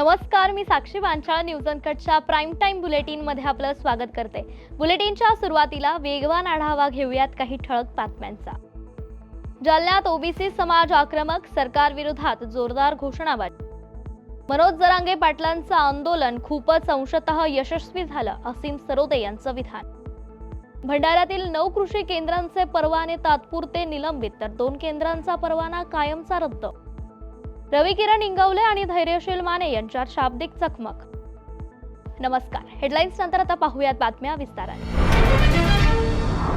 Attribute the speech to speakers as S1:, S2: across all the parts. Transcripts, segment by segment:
S1: नमस्कार मी साक्षी वांचाळ न्यूज अनकटच्या प्राईम टाइम बुलेटिनमध्ये आपलं स्वागत करते. बुलेटिनच्या सुरुवातीला वेगवान आढावा घेऊयात काही ठळक बातम्यांचा. जालन्यात ओबीसी समाज आक्रमक सरकार विरोधात जोरदार घोषणाबाजी. मनोज जरांगे पाटलांचं आंदोलन खूपच अंशतः यशस्वी झालं असीम सरोदे यांचं विधान. भंडाऱ्यातील नऊ कृषी केंद्रांचे परवाने तात्पुरते निलंबित तर दोन केंद्रांचा परवाना कायमचा रद्द. रवी किरण इंगवले आणि धैर्यशील माने यांच्यात शाब्दिक चकमक. नमस्कार. हेडलाईन्स नंतर आता पाहूयात बातम्या विस्ताराने.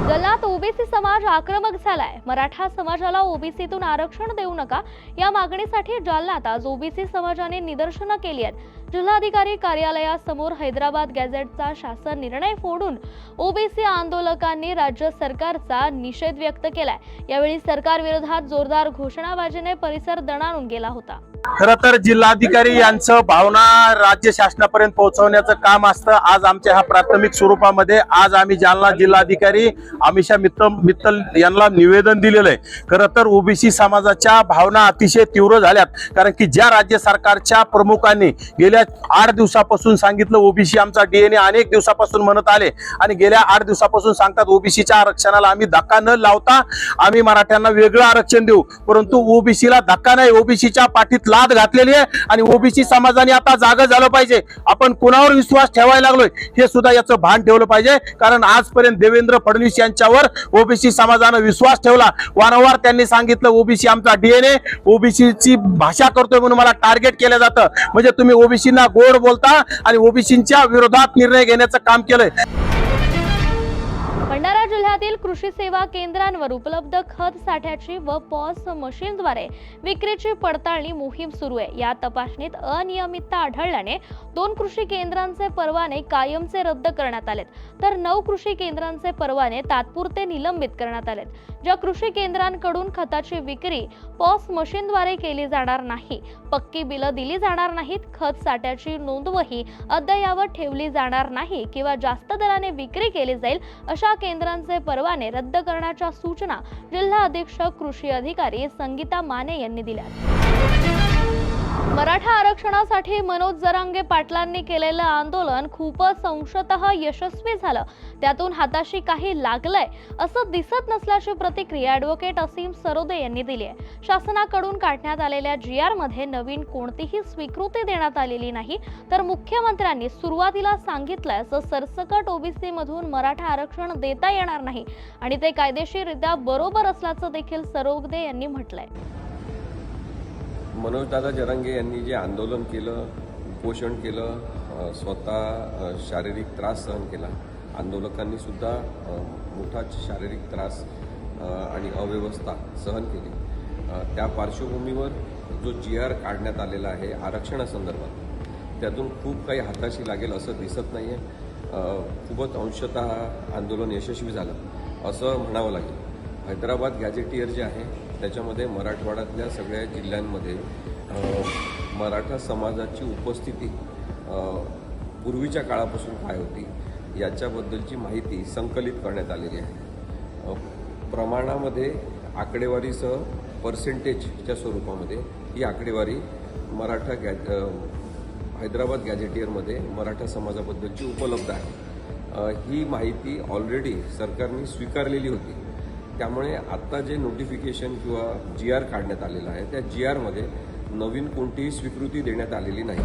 S1: जल्लात ओबीसी समाज आक्रमक झालाय. मराठा समाजाला ओबीसीतून आरक्षण देऊ नका या मागणीसाठी जालन्यात आज ओबीसी समाजाने निदर्शनं केली आहेत. जिल्हाधिकारी कार्यालयासमोर हैदराबाद गॅझेटचा शासन निर्णय फोडून ओबीसी आंदोलकांनी राज्य सरकारचा निषेध व्यक्त केलाय. यावेळी सरकार विरोधात जोरदार घोषणाबाजीने परिसर दणाणून गेला होता.
S2: खर तर जिल्हाधिकारी यांचं भावना राज्य शासनापर्यंत पोहोचवण्याचं काम असतं. आज आमच्या ह्या प्राथमिक स्वरूपामध्ये आज आम्ही जालना जिल्हाधिकारी अमिषा मित्तल मित्तल यांना निवेदन दिलेलं आहे. खरं तर ओबीसी समाजाच्या भावना अतिशय तीव्र झाल्यात. कारण की ज्या राज्य सरकारच्या प्रमुखांनी गेल्या आठ दिवसापासून सांगितलं ओबीसी आमचा डीएनए अनेक दिवसापासून म्हणत आले. आणि गेल्या आठ दिवसापासून सांगतात ओबीसीच्या आरक्षणाला आम्ही धक्का न लावता आम्ही मराठ्यांना वेगळं आरक्षण देऊ. परंतु ओबीसीला धक्का नाही ओबीसीच्या पाठीत लाद घातलेली आहे. आणि ओबीसी समाजाने आता जागा झालं पाहिजे. आपण कुणावर विश्वास ठेवायला लागलोय हे सुद्धा याचं भान ठेवलं पाहिजे. कारण आजपर्यंत देवेंद्र फडणवीस यांच्यावर ओबीसी समाजानं विश्वास ठेवला. वारंवार त्यांनी सांगितलं ओबीसी आमचा डीएनए ओबीसीची भाषा करतोय म्हणून मला टार्गेट केलं जातं. म्हणजे तुम्ही ओबीसींना गोड बोलता आणि ओबीसींच्या विरोधात निर्णय घेण्याचं काम केलंय.
S1: जिल्ह्यातील कृषी सेवा केंद्रांवर उपलब्ध खत साठ्याची व पॉस मशीनद्वारे विक्रीची पडताळणी मोहीम सुरू आहे. या तपासणीत अनियमितता आढळल्याने दोन कृषी केंद्रांचे परवाने कायमचे रद्द करण्यात आलेत. तर नऊ कृषी केंद्रांचे परवाने तात्पुरते निलंबित करण्यात आलेत. ज्या कृषी केंद्रांकडून खताची विक्री पॉस मशीनद्वारे केली जाणार नाही पक्की बिलं दिली जाणार नाहीत खत साठ्याची नोंदवही अद्ययावत ठेवली जाणार नाही किंवा जास्त दराने विक्री केली जाईल अशा केंद्रांचे परवाने रद्द करण्याच्या सूचना जिल्हा अधीक्षक कृषी अधिकारी संगीता माने यांनी दिल्या मराठा आरक्षणासाठी मनोज जरांगे पाटलांनी केलेलं आंदोलन खूपच अंशतः यशस्वी झालं. त्यातून हाताशी काही लागलंय असं दिसत नसल्याची प्रतिक्रिया ॲडव्होकेट असीम सरोदे यांनी दिली आहे. शासनाकडून काढण्यात आलेल्या जी आरमध्ये नवीन कोणतीही स्वीकृती देण्यात आलेली नाही तर मुख्यमंत्र्यांनी सुरुवातीला सांगितलंय असं सरसकट ओबीसी मधून मराठा आरक्षण देता येणार नाही आणि ते कायदेशीररित्या बरोबर असल्याचं देखील सरोदे यांनी म्हटलंय.
S3: मनोजदादा जरांगे यांनी जे आंदोलन केलं उपोषण केलं स्वतः शारीरिक त्रास सहन केला. आंदोलकांनी सुद्धा मोठा शारीरिक त्रास आणि अव्यवस्था सहन केली. त्या पार्श्वभूमीवर जो जी आर काढण्यात आलेला आहे आरक्षणासंदर्भात त्यातून खूप काही हाताशी लागेल असं दिसत नाही आहे खूपच अंशतः आंदोलन यशस्वी झालं असं म्हणावं लागेल. हैदराबाद गॅझेटियर जे आहे त्याच्यामध्ये मराठवाड्यातल्या सगळ्या जिल्ह्यांमध्ये मराठा समाजाची उपस्थिती पूर्वीच्या काळापासून काय होती याच्याबद्दलची माहिती संकलित करण्यात आलेली आहे. प्रमाणामध्ये आकडेवारीसह पर्सेंटेजच्या स्वरूपामध्ये ही आकडेवारी मराठा गॅ हैदराबाद गॅझेटियरमध्ये मराठा समाजाबद्दलची उपलब्ध आहे. ही माहिती ऑलरेडी सरकारने स्वीकारलेली होती. त्यामुळे आत्ता जे नोटिफिकेशन किंवा जी आर काढण्यात आलेलं आहे त्या जी आरमध्ये नवीन कोणतीही स्वीकृती देण्यात आलेली नाही.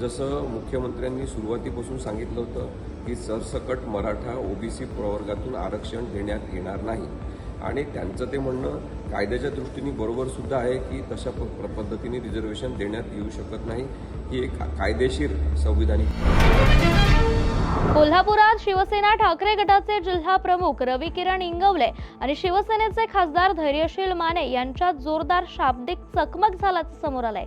S3: जसं मुख्यमंत्र्यांनी सुरुवातीपासून सांगितलं होतं की सरसकट मराठा ओबीसी प्रवर्गातून आरक्षण देण्यात येणार नाही. आणि त्यांचं ते म्हणणं कायद्याच्या दृष्टीने बरोबरसुद्धा आहे की तशा प- पद्धतीने रिझर्वेशन देण्यात येऊ शकत नाही. ही एक कायदेशीर संविधानिक
S1: कोल्हापुरात शिवसेना ठाकरे गटाचे जिल्हा प्रमुख रवी किरण इंगवले आणि शिवसेनेचे खासदार धैर्यशील माने यांच्यात जोरदार शाब्दिक चकमक झाल्याचं समोर आलंय.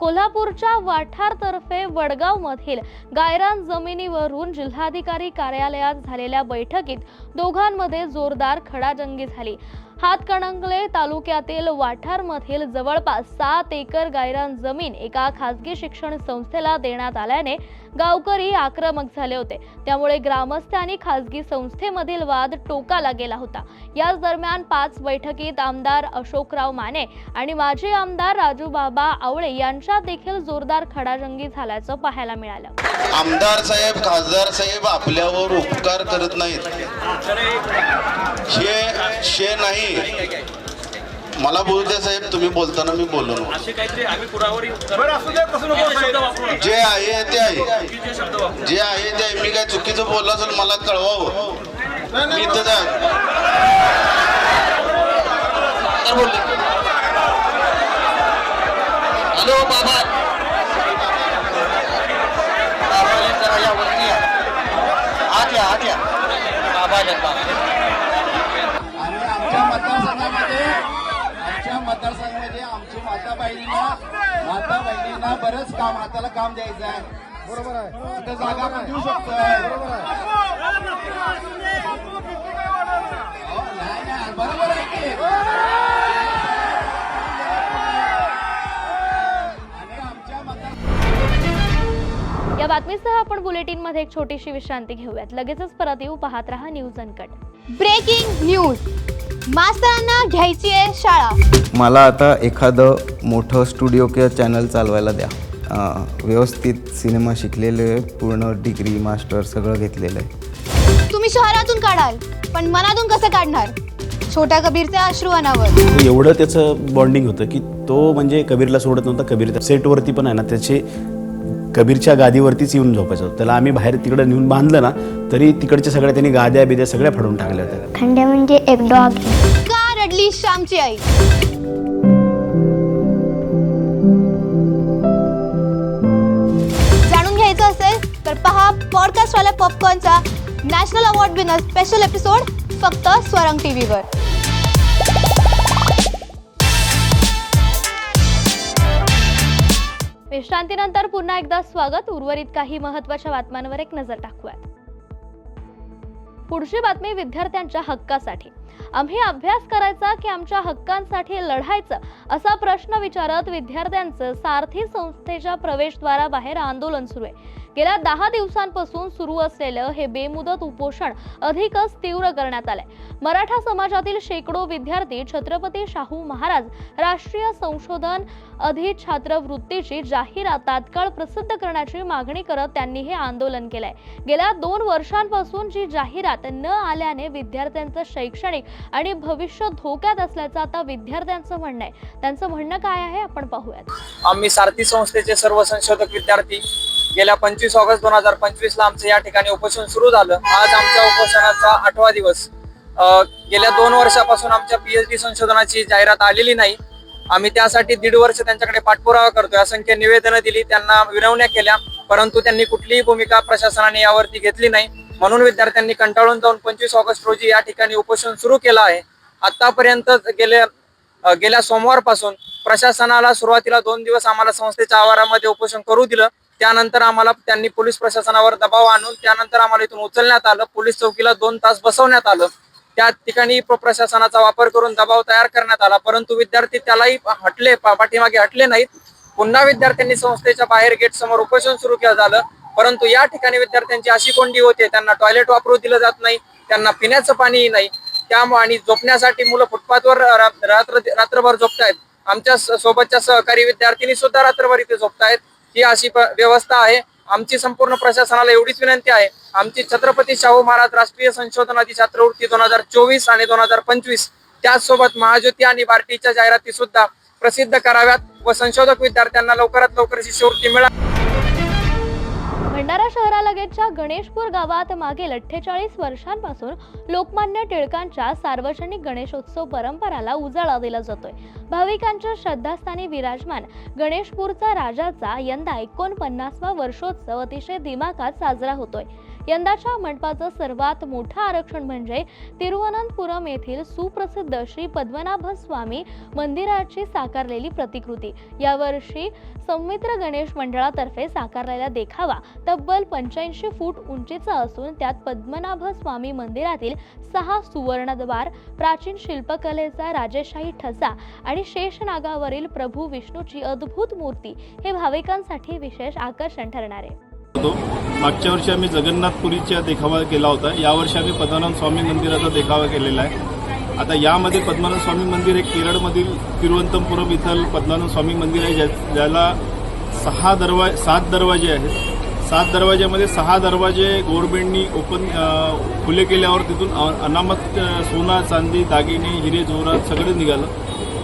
S1: कोल्हापूरच्या वाठारतर्फे वडगाव मधील गायरान जमिनीवरून जिल्हाधिकारी कार्यालयात झालेल्या बैठकीत दोघांमध्ये जोरदार खडाजंगी झाली. हातकणंगले तालुक्यातील वाठारमधील जवळपास सात एकर गायरान जमीन एका खासगी शिक्षण संस्थेला देण्यात आल्याने गावकरी आक्रमक झाले होते. त्यामुळे ग्रामस्थ आणि खासगी संस्थेमधील वाद टोकाला गेला होता. याच दरम्यान पाच बैठकीत आमदार अशोकराव माने आणि माजी आमदार राजूबाबा आवळे यांच्या यांच्यात देखील जोरदार खडाजंगी झाल्याचं पाहायला मिळालं.
S4: आमदार साहेब खासदार साहेब आपल्यावर उपकार करत नाहीत. हे शे नाही. मला बोलू द्या साहेब तुम्ही बोलताना मी बोललो जे आहे ते आहे. जे आहे ते आहे. मी काय चुकीचं बोललो असेल मला कळवावं. मी इथं
S5: बोलले. हॅलो बाबा. बाबाले जरा या वरती या. आत या आत या. बाबा आलेत, बाबा.
S6: आणि आमच्या मतदारसंघामध्ये आमच्या मतदारसंघामध्ये आमची माता बहिणींना माता बहिणींना बरंच काम हाताला काम द्यायचं आहे. बरोबर आहे. जागा आपण देऊ शकतोय. बरोबर आहे. अहो, नाही, नाही, बरोबर आहे की.
S1: या बातमीसह आपण बुलेटिनमध्ये एक छोटीशी विश्रांती घेऊयात. लगेचच परत येऊ पाहत रहा न्यूज अनकट.
S7: Breaking news. मास्तरांना घ्यायची आहे शाळा.
S8: मला आता एखादं मोठं स्टुडिओ किंवा चॅनल चालवायला द्या. व्यवस्थित सिनेमा शिकलेले पूर्ण डिग्री मास्टर सगळं घेतलेलं आहे.
S7: तुम्ही शहरातून काढाल पण मनातून कसं काढणार? छोट्या कबीरचे अश्रू अनावर
S9: एवढं त्याचं बॉन्डिंग होतं की तो म्हणजे कबीरला सोडत नव्हता कबीर सेटवरती पण आहे ना त्याचे कबीरच्या गादीवरतीच येऊन झोपायचं. होतं त्याला आम्ही बाहेर तिकडं नेऊन बांधलं ना तरी तिकडच्या सगळ्या त्यांनी गाद्या बिद्या सगळ्या फाडून टाकल्या होत्या.
S7: खंड्या म्हणजे एक डॉग. का रडली श्यामची आई? जाणून घ्यायचं असेल तर पहा पॉडकास्ट वाल्या पॉपकॉर्नचा national award winner special episode फक्त स्वरंग टीव्हीवर
S1: विश्रांतीनंतर पुन्हा एकदा स्वागत. उर्वरित काही महत्त्वाच्या बातम्यांवर एक नजर टाकूयात. पुढची बातमी विद्यार्थ्यांच्या हक्कासाठी. आम्ही अभ्यास करायचा की आमच्या हक्कांसाठी लढायचं असा प्रश्न विचारत विद्यार्थ्यांचं सारथी संस्थेच्या प्रवेशद्वाराबाहेर आंदोलन सुरू आहे. गेल्या दहा दिवसांपासून सुरू असलेलं हे बेमुदत उपोषण अधिकच तीव्र करण्यात आलंय. मराठा समाजातील शेकडो विद्यार्थी छत्रपती शाहू महाराज राष्ट्रीय संशोधन अधिछात्रवृत्तीची जाहिरात तात्काळ प्रसिद्ध करण्याची मागणी करत त्यांनी हे आंदोलन केलंय. गेल्या दोन वर्षांपासून जी जाहिरात न आल्याने विद्यार्थ्यांचं शैक्षणिक आणि भविष्य धोक्यात असल्याचं आता विद्यार्थ्यांचं म्हणणं आहे. त्यांचं म्हणणं काय आहे? आपण पाहूयात.
S10: आम्ही सारथी संस्थेचे सर्व संशोधक विद्यार्थी गेल्या पंचवीस ऑगस्ट दोन हजार पंचवीस ला आमचं या ठिकाणी उपोषण सुरू झालं. आज आमच्या उपोषणाचा आठवा दिवस. गेल्या दोन वर्षापासून आमच्या पीएचडी संशोधनाची जाहिरात आलेली नाही. आम्ही त्यासाठी दीड वर्ष त्यांच्याकडे पाठपुरावा करतोय असंख्य निवेदनं दिली त्यांना विनवण्या केल्या. परंतु त्यांनी कुठलीही भूमिका प्रशासनाने यावरती घेतली नाही. म्हणून विद्यार्थ्यांनी कंटाळून जाऊन पंचवीस ऑगस्ट रोजी या ठिकाणी उपोषण सुरू केलं आहे. आतापर्यंत गेल्या गेल्या सोमवारपासून प्रशासनाला सुरुवातीला दोन दिवस आम्हाला संस्थेच्या आवारामध्ये उपोषण करू दिलं. त्यानंतर आम्हाला त्यांनी पोलीस प्रशासनावर दबाव आणून त्यानंतर आम्हाला इथून उचलण्यात आलं. पोलीस चौकीला दोन तास बसवण्यात आलं. त्या ठिकाणी प्रशासनाचा वापर करून दबाव तयार करण्यात आला. परंतु विद्यार्थी त्यालाही हटले पाठीमागे हटले नाहीत. पुन्हा विद्यार्थ्यांनी संस्थेच्या बाहेर गेट समोर उपोषण सुरू केलं झालं. परंतु या ठिकाणी विद्यार्थ्यांची अशी कोंडी होते त्यांना टॉयलेट वापरू दिलं जात नाही त्यांना पिण्याचं पाणीही नाही. त्यामुळे आणि झोपण्यासाठी मुलं फुटपाथवर रा- रात्र रात्रभर झोपतायत. आमच्या सोबतच्या सहकारी विद्यार्थिनी सुद्धा रात्रभर इथे झोपतायत. ही अशी व्यवस्था आहे. आमची संपूर्ण प्रशासनाला एवढीच विनंती आहे. आमची छत्रपती शाहू महाराज राष्ट्रीय संशोधनाची छात्रवृत्ती दोन हजार चोवीस आणि दोन हजार पंचवीस त्याचसोबत महाज्योती आणि बार्टीच्या जाहिराती सुद्धा प्रसिद्ध कराव्यात व संशोधक विद्यार्थ्यांना लवकरात लवकर शिष्यवृत्ती मिळावी.
S1: भंडारा शहरालगतच्या गणेशपूर गावात मागील अठ्ठेचाळीस वर्षांपासून लोकमान्य टिळकांच्या सार्वजनिक गणेशोत्सव परंपराला उजाळा दिला जातोय. भाविकांच्या श्रद्धास्थानी विराजमान गणेशपूरचा राजाचा यंदा एकोणपन्नासवा वर्षोत्सव अतिशय दिमाखात साजरा होतोय. यंदाच्या मंडपाचं सर्वात मोठं आरक्षण म्हणजे तिरुवनंतपुरम येथील सुप्रसिद्ध श्री पद्मनाभ स्वामी मंदिराची साकारलेली प्रतिकृती. यावर्षी सौमित्र गणेश मंडळातर्फे साकारलेला देखावा तब्बल पंच्याऐंशी फूट उंचीचा असून त्यात पद्मनाभ स्वामी मंदिरातील सहा सुवर्णद्वार प्राचीन शिल्पकलेचा राजेशाही ठसा आणि शेषनागावरील प्रभू विष्णूची अद्भुत मूर्ती हे भाविकांसाठी विशेष आकर्षण ठरणार आहे.
S11: होतो. मागच्या वर्षी आम्ही जगन्नाथपुरीचा देखावा केला होता. यावर्षी आम्ही पद्मनाभ स्वामी मंदिराचा देखावा केलेला आहे. आता यामध्ये पद्मनाभ स्वामी मंदिर हे केरळमधील तिरुवनंतपुरम इथं पद्मनाभ स्वामी मंदिर आहे ज्या ज्याला सहा दरवा सात दरवाजे आहेत. सात दरवाज्यामध्ये सहा दरवाजे गव्हर्मेंटनी ओपन खुले केल्यावर तिथून अनामत सोना चांदी दागिने हिरे जोरात सगळं निघालं.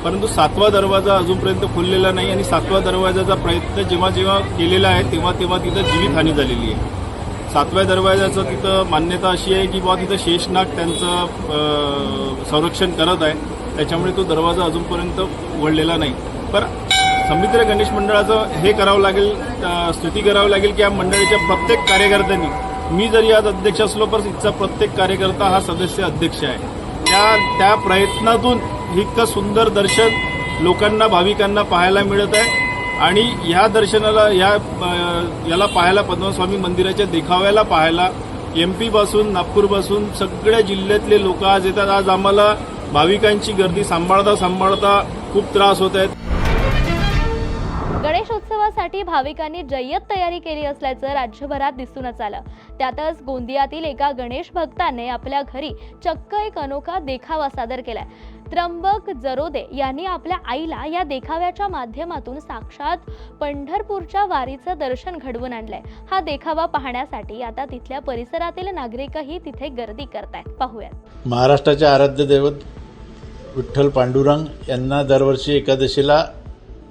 S11: परंतु सातवा दरवाजा अजूनपर्यंत खुललेला नाही आणि सातवा दरवाजाचा प्रयत्न जेव्हा जेव्हा केलेला आहे तेव्हा तेव्हा तिथं जीवितहानी झालेली आहे. सातव्या दरवाजाचं तिथं मान्यता अशी आहे की बाबा तिथं शेषनाग त्यांचं संरक्षण करत आहे. त्याच्यामुळे तो दरवाजा अजूनपर्यंत उघडलेला नाही. पर समित्र गणेश मंडळाचं हे करावं लागेल स्तुती करावं लागेल की या मंडळाच्या प्रत्येक कार्यकर्त्यांनी मी जरी आज अध्यक्ष असलो तर इथचा प्रत्येक कार्यकर्ता हा सदस्य अध्यक्ष आहे. त्या त्या प्रयत्नातून इतकं सुंदर दर्शन लोकांना भाविकांना पाहायला मिळत आहे. आणि ह्या दर्शनाला या याला पाहायला पद्मस्वामी मंदिराच्या देखाव्याला पाहायला एम पीपासून नागपूरपासून सगळ्या जिल्ह्यातले लोक आज येतात. आज आम्हाला भाविकांची गर्दी सांभाळता सांभाळता खूप त्रास होत आहेत.
S1: गणेशोत्सवासाठी भाविकांनी जय्यत तयारी केली असल्याचं राज्यभरात दिसूनच आलं. त्यातच गोंदियातील एका गणेश भक्ताने आपल्या घरी चक्क एक अनोखा देखावा सादर केलाय. त्र्यंबक जरोदे यांनी आपल्या आईला या देखाव्याच्या माध्यमातून साक्षात पंढरपूरच्या वारीचं दर्शन घडवून आणलंय. हा देखावा पाहण्यासाठी आता तिथल्या परिसरातील नागरिकही तिथे गर्दी करतायत. पाहूयात.
S11: महाराष्ट्राचे आराध्य दैवत विठ्ठल पांडुरंग यांना दरवर्षी एकादशीला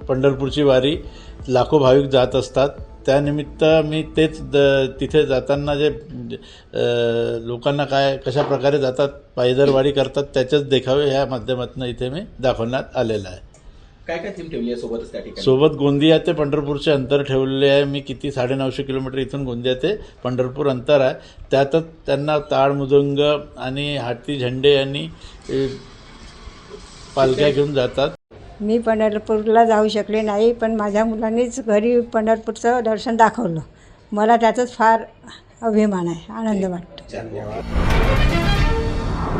S11: पंढरपूरची वारी लाखो भाविक जात असतात. त्यानिमित्त मी तेच द तिथे जाताना जे लोकांना काय कशा प्रकारे जातात पायदरवारी करतात त्याच्याच देखावे ह्या माध्यमातून इथे मी दाखवण्यात आलेला आहे.
S12: काय काय थीम ठेवली आहे सोबतच त्या ठिकाणी?
S11: सोबत गोंदिया ते पंढरपूरचे अंतर ठेवलेले आहे. मी किती साडेनऊशे किलोमीटर इथून गोंदिया ते पंढरपूर अंतर आहे. त्यातच त्यांना टाळ मृदंग आणि हाती झेंडे आणि पालख्या घेऊन जातात.
S13: मी पंढरपूरला जाऊ शकले नाही पण माझ्या मुलांनीच घरी पंढरपूरचं दर्शन दाखवलं. मला त्याचाच फार अभिमान आहे आनंद वाटतो.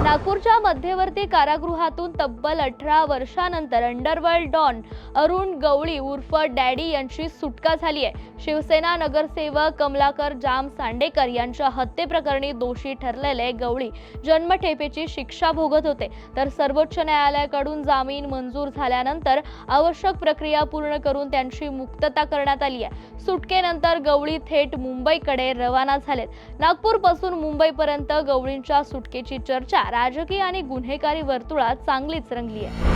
S1: नागपूरच्या मध्यवर्ती कारागृहातून तब्बल अठरा वर्षानंतर अंडरवर्ल्ड डॉन अरुण गवळी उर्फ डॅडी यांची सुटका झाली आहे. शिवसेना नगरसेवक कमलाकर जाम सांडेकर यांच्या हत्येप्रकरणी दोषी ठरलेले गवळी जन्मठेपेची शिक्षा भोगत होते. तर सर्वोच्च न्यायालयाकडून जामीन मंजूर झाल्यानंतर आवश्यक प्रक्रिया पूर्ण करून त्यांची मुक्तता करण्यात आली आहे. सुटकेनंतर गवळी थेट मुंबईकडे रवाना झालेत. नागपूरपासून मुंबईपर्यंत गवळींच्या सुटकेची चर्चा राजकीय आणि गुन्हेगारी वर्तुळात चांगलीच रंगली आहे.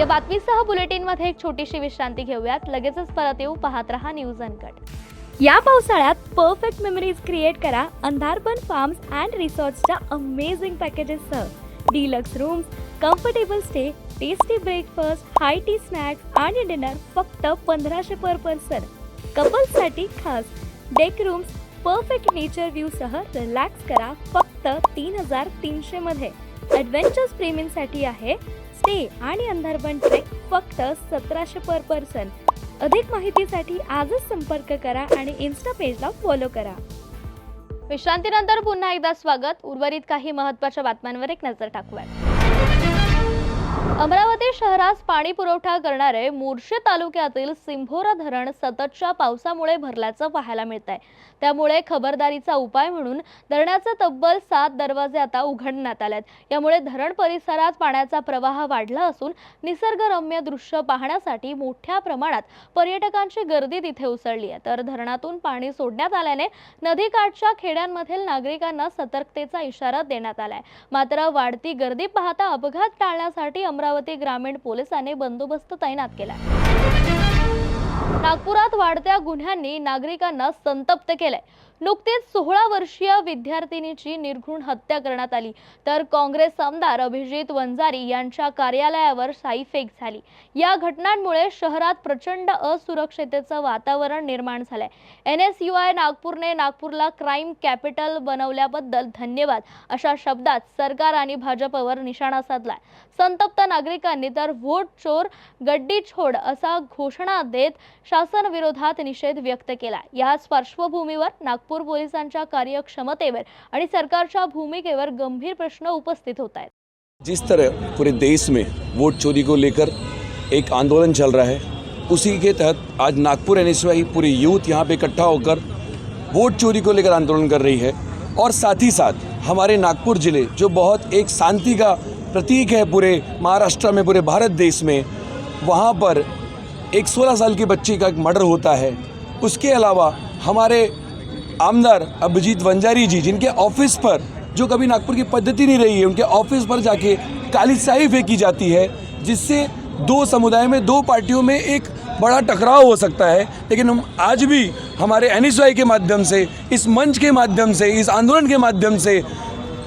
S1: या बातमीसह बुलेटिनमध्ये एक छोटीशी विश्रांती घेऊयात. लगेचच परत येऊ. पाहत रहा न्यूज अनकट. या पावसाळ्यात परफेक्ट मेमरीज क्रिएट करा. अंधारबन फार्म्स अँड रिसॉर्ट्सच्या amazing पॅकेजेससह deluxe rooms comfortable stay tasty breakfast high tea snacks आणि डिनर फक्त पंधराशे पर पर्सन कपल्ससाठी खास. डेक रूम्स परफेक्ट नेचर व्ह्यूसह रिलॅक्स करा. फक्त तीन हजार तीनशे मध्ये. ॲडव्हेंचर्स प्रेमींसाठी आहे. स्टे आणि अंधारबन ट्रेक फक्त सतराशे पर पर्सन अधिक माहितीसाठी आजच संपर्क करा आणि इन्स्टा पेजला फॉलो करा. विश्रांतीनंतर पुन्हा एकदा स्वागत. उर्वरित काही महत्त्वाच्या बातम्यांवर एक नजर टाकूया अमरावती शहरास पाणी पुरवठा करणारे मोर्शी तालुक्यातील सिंभोरा धरण सततच्या पावसामुळे भरल्याचं पाहायला मिळत आहे त्यामुळे खबरदारीचा उपाय म्हणून धरणाचे तब्बल सात दरवाजे आता उघडण्यात आलेत. यामुळे धरण परिसरात पाण्याचा प्रवाह वाढला असून निसर्गरम्य दृश्य पाहण्यासाठी मोठ्या प्रमाणात पर्यटकांची गर्दी तिथे उसळली आहे. तर धरणातून पाणी सोडण्यात आल्याने नदीकाठच्या खेड्यांमधील नागरिकांना सतर्कतेचा इशारा देण्यात आलाय. मात्र वाढती गर्दी पाहता अपघात टाळण्यासाठी अमरावती ग्रामीण पोलिसांनी बंदोबस्त तैनात केला. नागपुरात वाढत्या गुन्ह्यांनी नागरिकांना संतप्त केलंय. नुकतीच सोळा वर्षीय विद्यार्थिनीची निर्घृण हत्या करण्यात आली. तर काँग्रेस आमदार अभिजित वंजारी यांच्या कार्यालयावर साईफेक झाली. या घटनांमुळे शहरात प्रचंड असुरक्षिततेचं वातावरण निर्माण झालंय. एन एस यू आय नागपूरने नागपूरला क्राईम कॅपिटल बनवल्याबद्दल धन्यवाद अशा शब्दात सरकार आणि भाजपवर निशाणा साधलाय. संतप्त नागरिकांनी तर व्होट चोर गड्डी छोड असा घोषणा देत शासन विरोधात निषेध व्यक्त केला याच पार्श्वभूमीवर नागपूर पोलिसांच्या कार्यक्षमतेवर आणि सरकारच्या भूमिकेवर गंभीर प्रश्न उपस्थित होत आहेत.
S14: जिस तरह पूरे देश में वोट चोरी को लेकर एक आंदोलन चल रहा है उसी के तहत आज नागपुर एन पूरी यूथ यहाँ पे इकट्ठा होकर वोट चोरी को लेकर आंदोलन कर रही है। और साथ ही साथ हमारे नागपुर ज़िले जो बहुत एक शांति का प्रतीक है पूरे महाराष्ट्र में पूरे भारत देश में वहाँ पर एक 16 साल की बच्ची का एक मर्डर होता है। उसके अलावा हमारे आमदार अभिजीत वंजारी जी, जिनके ऑफ़िस पर, जो कभी नागपुर की पद्धति नहीं रही है, उनके ऑफ़िस पर जाके काली स्याही फेंकी जाती है, जिससे दो समुदाय में, दो पार्टियों में एक बड़ा टकराव हो सकता है। लेकिन हम आज भी हमारे एन के माध्यम से, इस मंच के माध्यम से, इस आंदोलन के माध्यम से,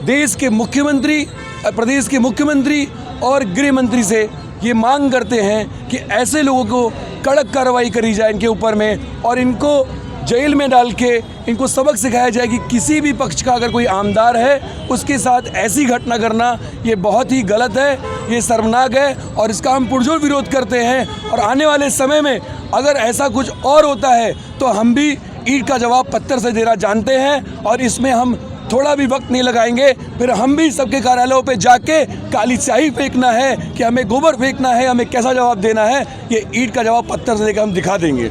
S14: देश के मुख्यमंत्री प्रदेश के मुख्यमंत्री और गृह मंत्री से ये मांग करते हैं कि ऐसे लोगों को कड़क कार्रवाई करी जाए इनके ऊपर में, और इनको जेल में डाल के इनको सबक सिखाया जाए कि किसी भी पक्ष का अगर कोई आमदार है, उसके साथ ऐसी घटना करना, ये बहुत ही गलत है, ये शर्मनाक है और इसका हम पुरजोर विरोध करते हैं। और आने वाले समय में अगर ऐसा कुछ और होता है तो हम भी ईट का जवाब पत्थर से देना जानते हैं और इसमें हम थोड़ा भी वक्त नहीं लगाएँगे। फिर हम भी सबके कार्यालयों पे जाके काली स्याही फेंकना है कि हमें गोबर फेंकना है, हमें कैसा जवाब देना है, ये ईट का जवाब पत्थर से देकर हम दिखा देंगे।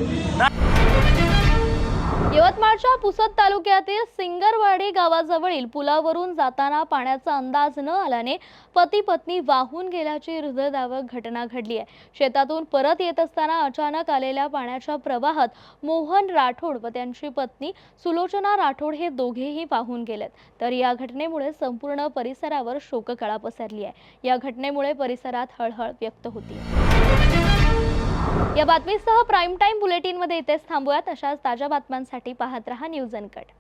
S1: यवतमाळच्या पुसद तालुक्यातील सिंगरवाडी गावाजवळील पुलावरून जाताना पाण्याचा अंदाज न आल्याने पती पत्नी वाहून गेल्याची हृदयदावक घटना घडली आहे. शेतातून परत येत असताना अचानक आलेल्या पाण्याच्या प्रवाहात मोहन राठोड व त्यांची पत्नी सुलोचना राठोड हे दोघेही वाहून गेलेत. तर या घटनेमुळे संपूर्ण परिसरावर शोककळा पसरली आहे. या घटनेमुळे परिसरात हळहळ व्यक्त होती. या बातमीसह प्राईम टाईम बुलेटिनमध्ये इथेच थांबूयात. अशाच ताज्या बातम्यांसाठी पाहत रहा न्यूज अनकट.